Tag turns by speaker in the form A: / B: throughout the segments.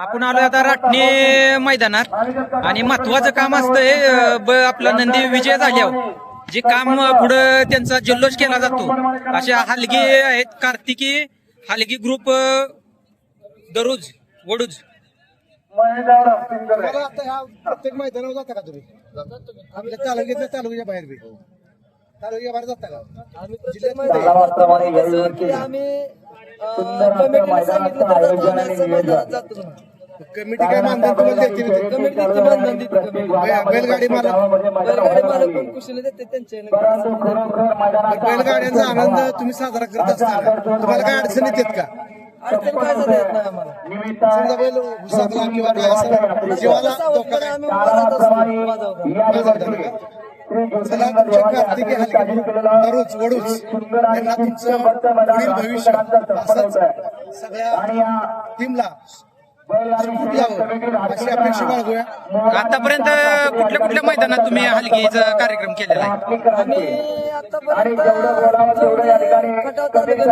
A: आपण आलोय आता राटणी मैदानात. आणि महत्वाचं काम असतंय आपला नंदी विजय झाल्यावर. जे काम पुढं त्यांचा जल्लोष केला जातो. अशा हलगी आहेत कार्तिकी हलगी ग्रुप दरुज वडूज.
B: मला आता ह्या प्रत्येक मैदानावर जाता का तुम्ही? आपल्या तालुक्यातल्या तालुक्याच्या बाहेर बी. तालुक्या बाहेर जाता का?
C: आम्ही कमिटीने सांगितलं तर जातो आम्ही असं मैदानात जातो म्हणून.
B: कमिटी काय मानधन तुम्हाला देते?
C: कमिटी किती मानधन देते कमिटी
B: बैलगाडी मालक.
C: बैलगाडी मालक पण कुशल देते त्यांच्या
B: बैलगाड्यांचा आनंद तुम्ही साजरा करत असताना. तुम्हाला काय अडचण येतात का?
C: अडचण काय झाली येत नाही आम्हाला.
B: समजा बैल किंवा काय असं जीवाला धोका
C: असतो?
B: चला तुमच्या कार्तिकी दररोज वडूच त्यांना तुमचं पुढील भविष्य. असंच. सगळ्या टीमला अशी अपेक्षा बाळगूया.
A: आतापर्यंत कुठल्या कुठल्या मैदानात तुम्ही हलगीचा कार्यक्रम केलेला आहे?
C: आतापर्यंत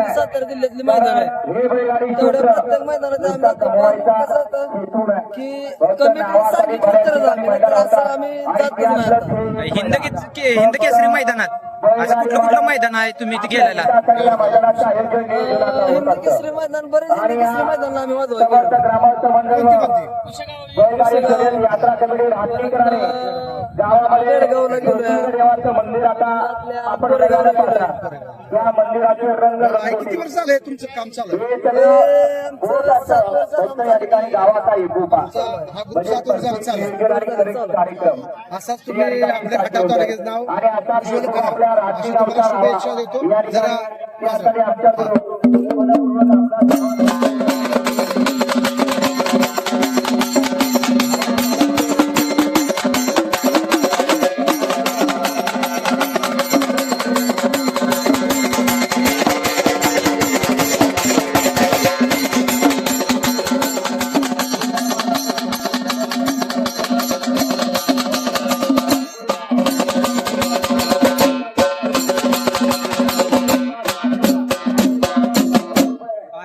C: सातारा जिल्ह्यातली मैदान आहे तेवढ्या प्रत्येक मैदानात आम्ही जातो पण कसं होतं की कमिटी सांगितलं तरच आम्ही नाहीतर असं आम्ही जातच नाही आता.
A: हिंद के- हिंद केसरी मैदानात असं कुठलं कुठलं मैदान आहे तुम्ही ते गेलेला?
C: केसरी मैदान बरेच केसरी मैदान आम्ही वाजवायला गेलो.
B: कोणती कोणती?
C: बेळगावला गेलो आपल्या कोरेगावला
B: किती वर्ष झालंय तुमचं काम चालू आहे?
C: हे आमचं सात वर्ष झालं
B: चालू आहे. हा ग्रुप सात वर्ष झालं चालू आहे. असाच तुम्ही आपल्या नाव उज्ज्वल करा. अशी तुम्हाला शुभेच्छा देतो. जरा वाजवा.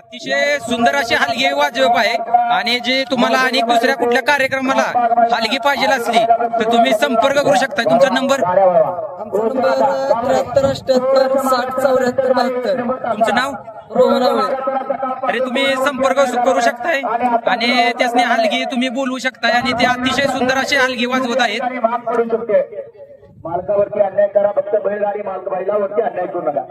A: अतिशय सुंदर अशी हलगी वाजवप आहे. आणि जे तुम्हाला आणि दुसऱ्या कुठल्या कार्यक्रमाला हलगी पाहिजे असली तर तुम्ही संपर्क करू शकता तुमचा
C: नंबर? त्र्याहत्तर अठ्याहत्तर साठ चौऱ्याहत्तर बहात्तर.
A: तुमचं नाव?
C: रोहन आवळे
A: अरे तुम्ही संपर्क करू शकताय. आणि त्यासनी हलगी तुम्ही बोलवू शकताय. आणि ते अतिशय सुंदर अशी हलगी वाजवत आहेत.
D: मालकावरती अन्याय करा. फक्त बैलगाडी मालक बैलावरती अन्याय करू नका.